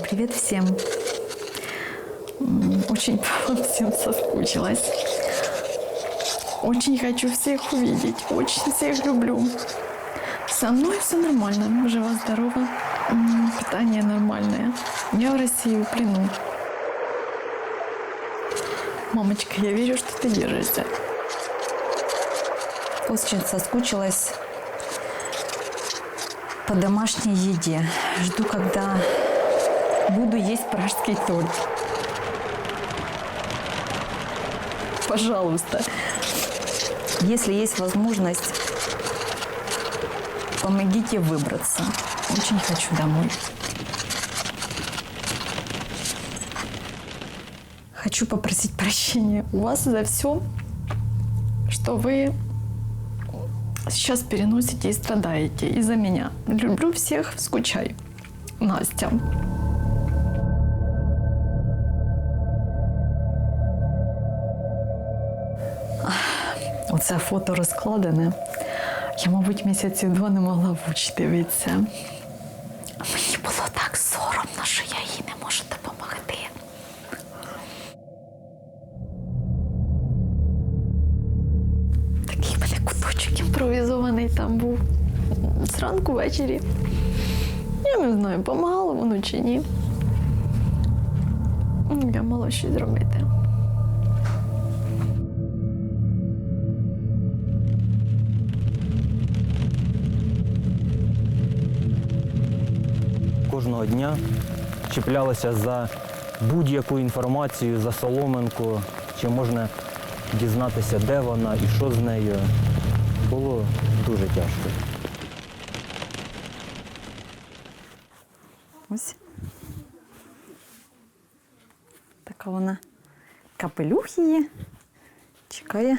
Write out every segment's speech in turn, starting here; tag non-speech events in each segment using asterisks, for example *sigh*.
Привет всем. Очень *laughs* по вам всем соскучилась. Очень хочу всех увидеть. Очень всех люблю. Со мной все нормально. Жива-здорова. Питание нормальное. Я в России в плену. Мамочка, я верю, что ты держишься. Очень соскучилась по домашней еде. Жду, когда буду есть пражский торт. Пожалуйста. Если есть возможность, помогите выбраться. Очень хочу домой. Хочу попросить прощения у вас за все, что вы сейчас переносите и страдаете из-за меня. Люблю всех, скучаю. Настя. Оце фото розкладене. Я, мабуть, місяців два не могла в очі дивитися. Мені було так соромно, що я їй не можу допомогти. Такий мене куточок імпровізований там був. Зранку ввечері. Я не знаю, помагало воно чи ні. Я мала щось зробити. Кожного дня чіплялися за будь-яку інформацію, за соломинку, чи можна дізнатися, де вона і що з нею. Було дуже тяжко. Ось. Така вона капелюх її. Чекає.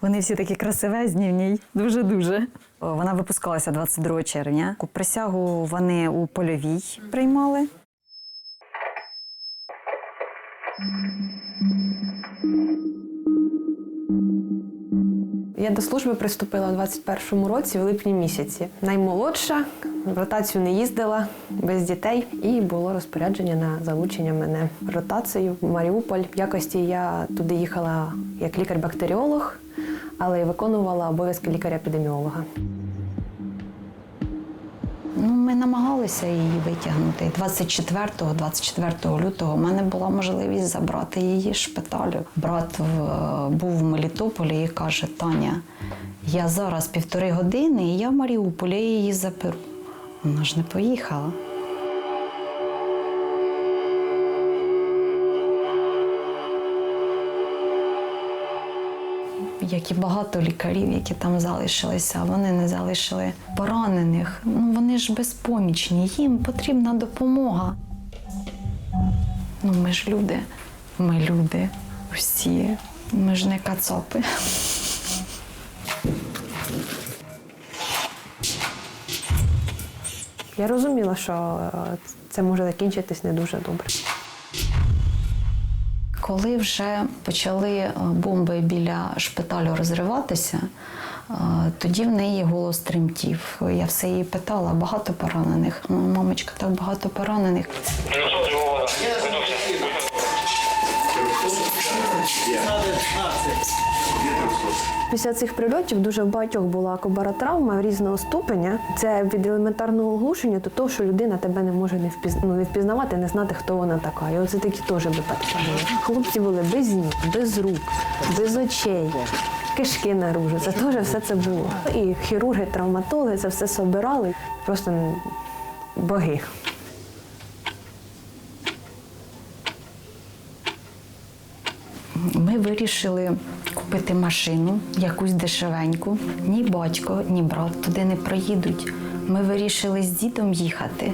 Вони всі такі красивезні в ній. Дуже-дуже. Вона випускалася 22 червня. Присягу вони у польовій приймали. Я до служби приступила у 21-му році, в липні місяці. Наймолодша, в ротацію не їздила без дітей, і було розпорядження на залучення мене в ротацію в Маріуполь. В якості я туди їхала як лікар-бактеріолог, але й виконувала обов'язки лікаря-епідеміолога. Ну, ми намагалися її витягнути. 24 24 лютого в мене була можливість забрати її з шпиталю. Брат був в Мелітополі і каже: Таня, я зараз півтори години, і я в Маріуполі її заберу. Вона ж не поїхала. Як і багато лікарів, які там залишилися, вони не залишили поранених. Ну вони ж безпомічні, їм потрібна допомога. Ну, ми ж люди, ми люди всі, ми ж не кацапи. Я розуміла, що е, це може закінчитись не дуже добре. Коли вже почали е, бомби біля шпиталю розриватися, е, тоді в неї голос тремтів. Я все її питала, багато поранених. Ну, мамочка, так багато поранених. Після цих прильотів дуже в багатьох була кобаротравма різного ступеня. Це від елементарного оглушення до того, що людина тебе не може не, впіз... ну, не впізнавати, не знати, хто вона така. І оце такі теж випадки були. Хлопці були без ніг, без рук, без очей. Кишки наружу, це теж все це було. І хірурги, травматологи це все собирали. Просто боги. Ми вирішили купити машину, якусь дешевеньку. Ні батько, ні брат туди не проїдуть. Ми вирішили з дідом їхати.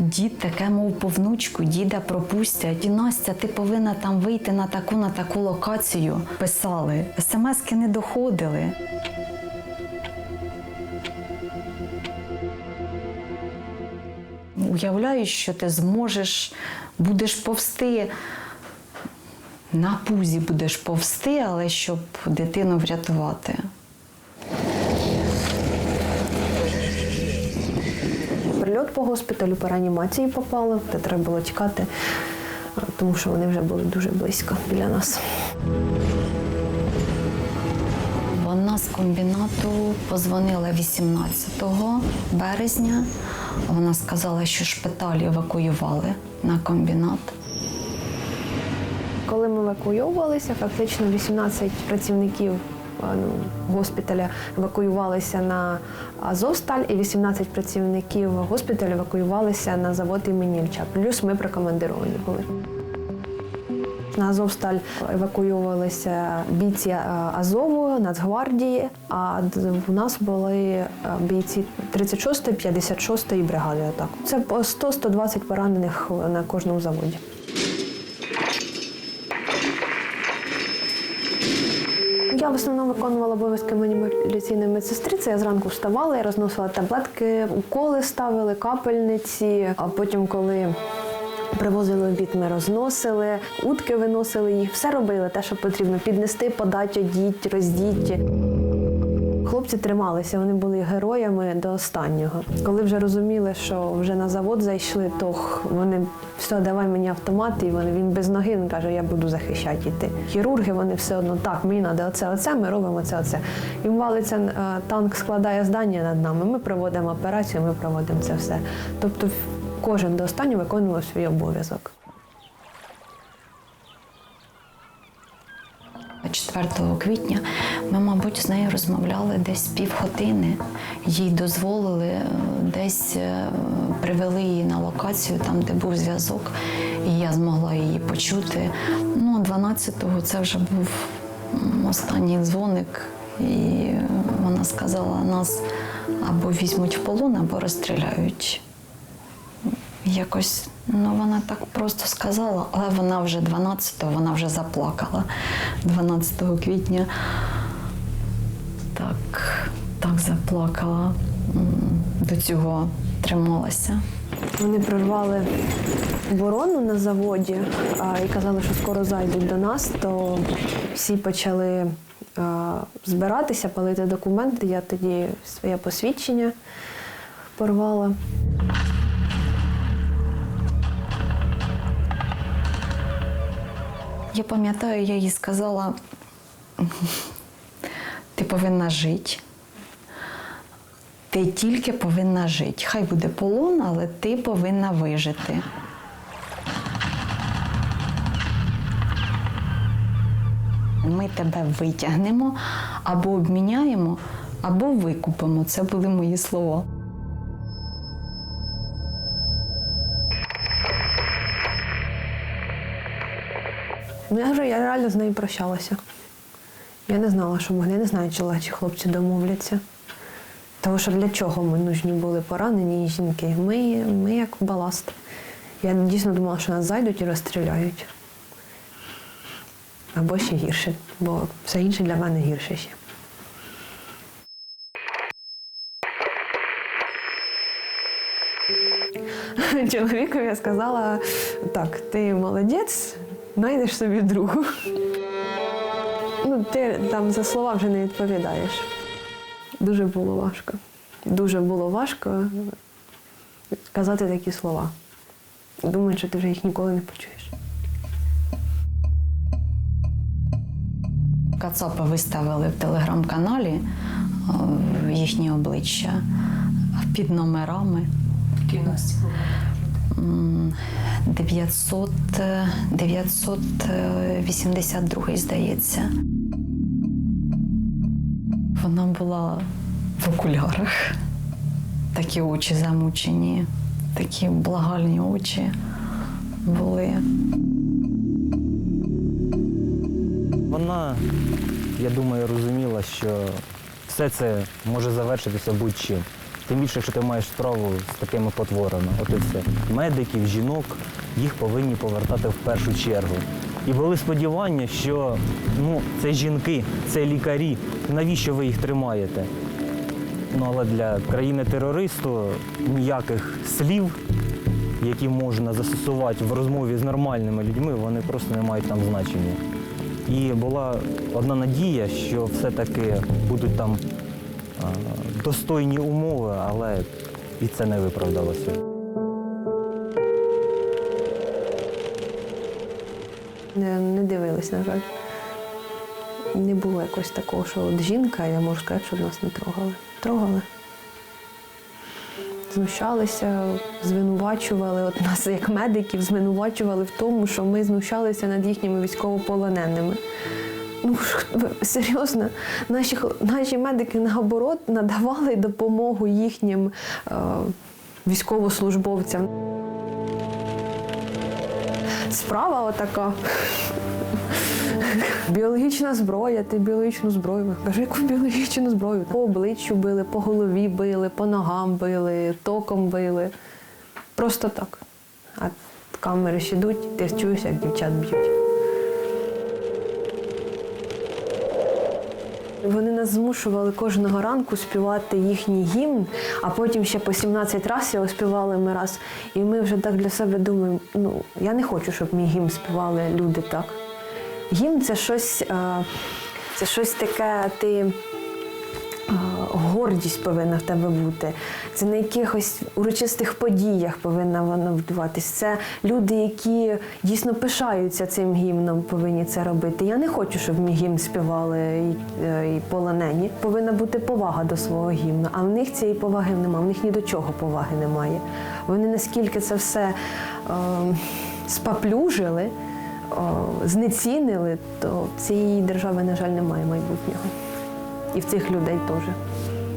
Дід таке, мов по внучку, діда пропустять. І Настя, ти повинна там вийти на таку на таку локацію. Писали, смски не доходили. Уявляю, що ти зможеш, будеш повсти. На пузі будеш повсти, але щоб дитину врятувати. Прильот по госпіталю, по реанімації попали, де треба було тікати, тому що вони вже були дуже близько біля нас. Вона з комбінату позвонила 18 березня. Вона сказала, що шпиталь евакуювали на комбінат. Коли ми евакуювалися, фактично 18 працівників ну, госпіталя евакуювалися на Азовсталь, і 18 працівників госпіталю евакуювалися на завод імені Ільча. Плюс ми прикомандировані були. На Азовсталь евакуювалися бійці е, Азову, Нацгвардії, а у нас були е, бійці 36-ї, 56-ї бригади. Атак. Це по 100-120 поранених на кожному заводі. Я в основному виконувала обов'язки маніпуляційної медсестри. Це я зранку вставала, я розносила таблетки, уколи ставили, капельниці. А потім, коли привозили обід, ми розносили, утки виносили їх, все робили те, що потрібно. Піднести, подати, одіть, роздіть. Хлопці трималися, вони були героями до останнього. Коли вже розуміли, що вже на завод зайшли, то вони все, давай мені автомат, і вони він без ноги він каже, я буду захищати йти. Хірурги вони все одно так, мені треба оце, оце, ми робимо це, оце. І валиться е, танк, складає здання над нами. Ми проводимо операцію, ми проводимо це все. Тобто кожен до останнього виконував свій обов'язок. 4 квітня ми, мабуть, з нею розмовляли десь півгодини. Їй дозволили, е, десь е, привели її на локацію, там, де був зв'язок, і я змогла її почути. Ну, 12-го це вже був останній дзвоник, і вона сказала, нас або візьмуть в полон, або розстріляють. Якось ну вона так просто сказала, але вона вже 12-го, вона вже заплакала 12 квітня. Так, так заплакала. До цього трималася. Вони прорвали оборону на заводі а, і казали, що скоро зайдуть до нас, то всі почали а, збиратися, палити документи. Я тоді своє посвідчення порвала. Я пам'ятаю, я їй сказала: ти повинна жити. Ти тільки повинна жити. Хай буде полон, але ти повинна вижити. Ми тебе витягнемо або обміняємо, або викупимо. Це були мої слова. Я говорю, я реально з нею прощалася. Я не знала, що вони я не знаю, чи чи хлопці домовляться. Тому що для чого ми нужні були поранені жінки? Ми, ми як баласт. Я дійсно думала, що нас зайдуть і розстріляють. Або ще гірше, бо все інше для мене гірше ще. Чоловікові я сказала: так, ти молодець, знайдеш собі другу. Ну, ти там за слова вже не відповідаєш. Дуже було важко. Дуже було важко казати такі слова. Думаю, що ти вже їх ніколи не почуєш. Кацапа виставили в телеграм-каналі е, їхні обличчя під номерами. М, 900, е, 982, здається. Вона була в окулярах. Такі очі замучені, такі благальні очі були. Вона, я думаю, розуміла, що все це може завершитися будь-чим. Тим більше, якщо ти маєш справу з такими потворами. От і все. Медиків, жінок, їх повинні повертати в першу чергу. І були сподівання, що ну, це жінки, це лікарі. Навіщо ви їх тримаєте? Ну, але для країни-терористу ніяких слів, які можна застосувати в розмові з нормальними людьми, вони просто не мають там значення. І була одна надія, що все-таки будуть там достойні умови, але і це не виправдалося. Не, не дивились, на жаль. Не було якось такого, що от жінка, я можу сказати, що нас не трогали. Трогали. Знущалися, звинувачували, от нас, як медиків, звинувачували в тому, що ми знущалися над їхніми військовополоненими. Ну серйозно, наші, наші медики наоборот надавали допомогу їхнім е, військовослужбовцям. Справа отака. Біологічна зброя, ти біологічну зброю. Кажу, яку біологічну зброю? По обличчю били, по голові били, по ногам били, током били. Просто так. А камери ж ідуть, ти чуєш, як дівчат б'ють. Вони нас змушували кожного ранку співати їхній гімн, а потім ще по 17 разів його співали ми раз. І ми вже так для себе думаємо: ну я не хочу, щоб мій гімн співали люди так. Гімн це щось, е, це щось таке, ти гордість повинна в тебе бути. Це на якихось урочистих подіях повинна воно відбуватись. Це люди, які дійсно пишаються цим гімном, повинні це робити. Я не хочу, щоб мій гімн співали і, е, і полонені. Повинна бути повага до свого гімну. А в них цієї поваги немає, в них ні до чого поваги немає. Вони наскільки це все е, спаплюжили знецінили, то в цієї держави, на жаль, немає майбутнього. І в цих людей теж.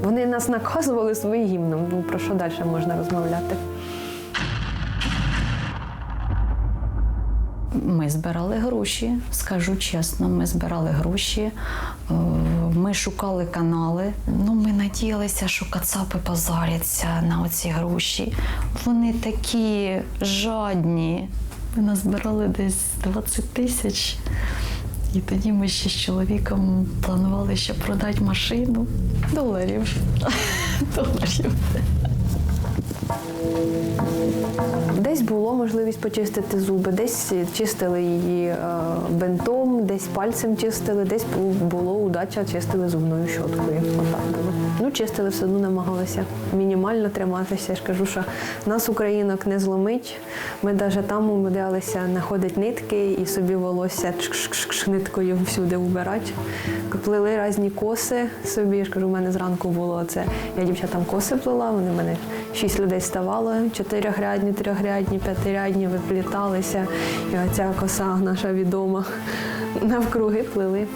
Вони нас наказували своїм гімном. Ну про що далі можна розмовляти? Ми збирали гроші, скажу чесно, ми збирали гроші, е, ми шукали канали. Ну, ми надіялися, що кацапи позаряться на оці гроші. Вони такі жадні. Ми назбирали десь 20 тисяч. І тоді ми ще з чоловіком планували ще продати машину. Доларів. *laughs* Доларів. Десь було можливість почистити зуби, десь чистили її е, бинтом, десь пальцем чистили, десь бу- було удача, чистили зубною щоткою. Отак. Ну, чистили, все одно намагалися мінімально триматися. Я ж кажу, що нас, українок, не зломить. Ми навіть там умудрялися знаходити нитки і собі волосся ниткою всюди вбирати. Плели різні коси собі. Я ж кажу, у мене зранку було це. Я дівчатам коси плела, вони в мене шість людей ставало, чотирьохрядні, трьохрядні, п'ятирядні випліталися. І оця коса наша відома навкруги плели.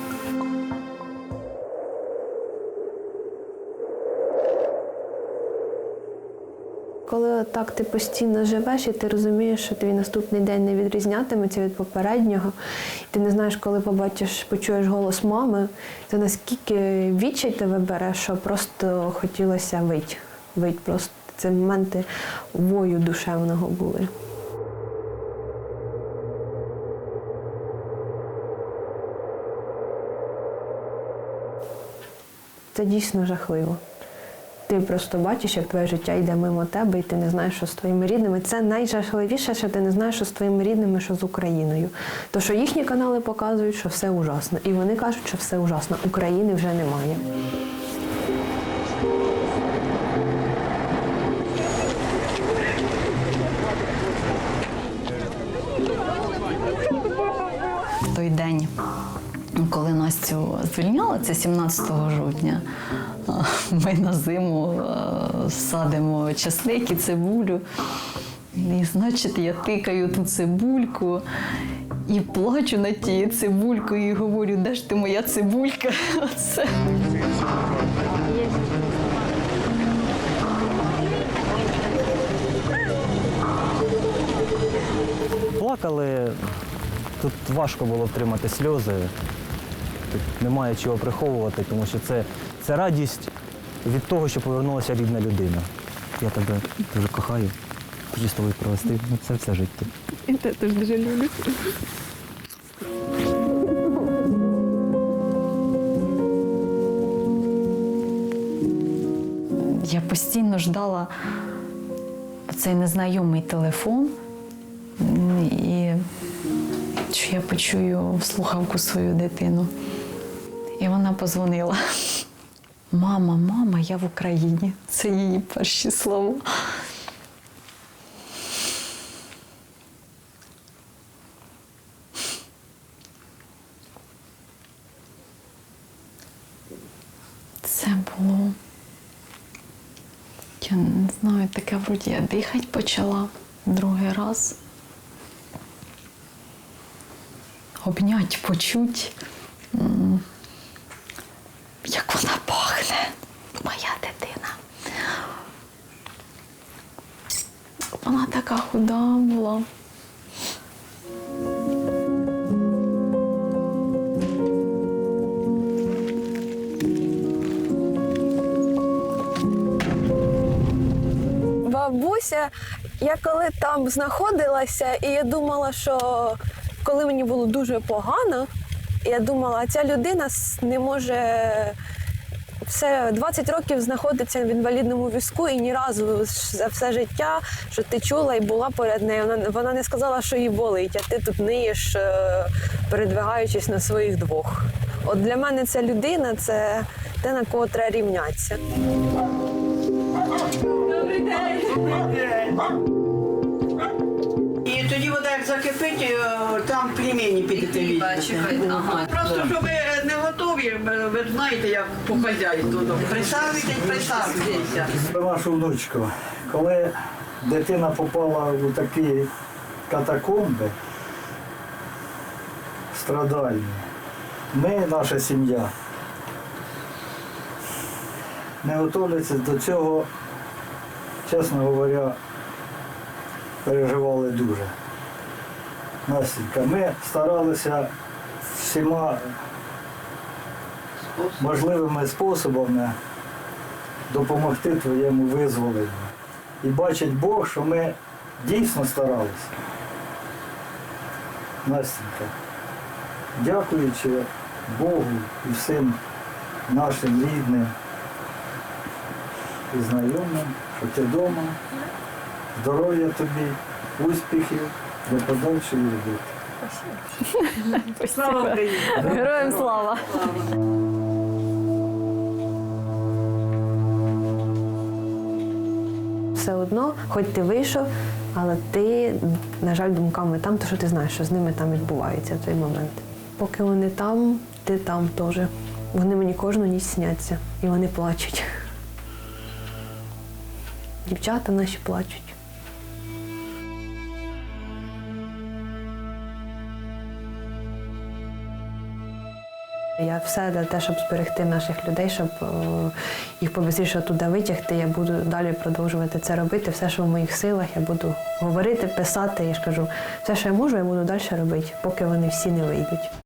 Коли так ти постійно живеш і ти розумієш, що твій наступний день не відрізнятиметься від попереднього, і ти не знаєш, коли побачиш, почуєш голос мами, то наскільки відчай тебе бере, що просто хотілося вить. Вить просто це моменти вою душевного були. Це дійсно жахливо. Ти просто бачиш, як твоє життя йде мимо тебе, і ти не знаєш, що з твоїми рідними. Це найжахливіше, що ти не знаєш, що з твоїми рідними, що з Україною. То що їхні канали показують, що все ужасно. І вони кажуть, що все ужасно. України вже немає. Той день, Настю звільняли, це 17 жовтня, ми на зиму садимо часник і цибулю. І, значить, я тикаю ту цибульку і плачу над тією цибулькою і говорю, де ж ти моя цибулька? *laughs* Оце. Плакали, тут важко було втримати сльози. Тут немає чого приховувати, тому що це, це радість від того, що повернулася рідна людина. Я тебе дуже кохаю, хочу з тобою провести ну, це все життя. Я постійно ждала цей незнайомий телефон, і що я почую в слухавку свою дитину. І вона позвонила. Мама, мама, я в Україні. Це її перші слова. Це було, я не знаю, таке вроді я дихати почала другий раз. Обнять, почуть. Така худа була. Бабуся, я коли там знаходилася, і я думала, що коли мені було дуже погано, я думала, ця людина не може все 20 років знаходиться в інвалідному візку і ні разу за все життя, що ти чула і була поряд нею. Вона, вона не сказала, що їй болить, а ти тут ниєш, е, передвигаючись на своїх двох. От для мене ця людина це те, на кого треба рівнятися. І тоді вода як закипить, е, там племені підете візьмете. Просто що ви не готові, е, ви знаєте, як по хазяйству. Присаджуйтесь, присаджуйтеся. Нашу внучку. Коли дитина попала у такі катакомби страдальні, ми, наша сім'я, не готовляться до цього, чесно говоря, переживали дуже. Настенька, ми старалися всіма можливими способами допомогти твоєму визволенню. І бачить Бог, що ми дійсно старалися. Настенька, дякуючи Богу і всім нашим рідним і знайомим, що ти вдома, здоров'я тобі, успіхів для подальшої роботи. Слава Україні! Героям слава! все одно, хоч ти вийшов, але ти, на жаль, думками там, то що ти знаєш, що з ними там відбувається в той момент. Поки вони там, ти там теж. Вони мені кожну ніч сняться і вони плачуть. Дівчата наші плачуть. Я все для те, щоб зберегти наших людей, щоб е, їх побистріше туди витягти. Я буду далі продовжувати це робити. Все, що в моїх силах, я буду говорити, писати. Я ж кажу, все, що я можу, я буду далі робити, поки вони всі не вийдуть.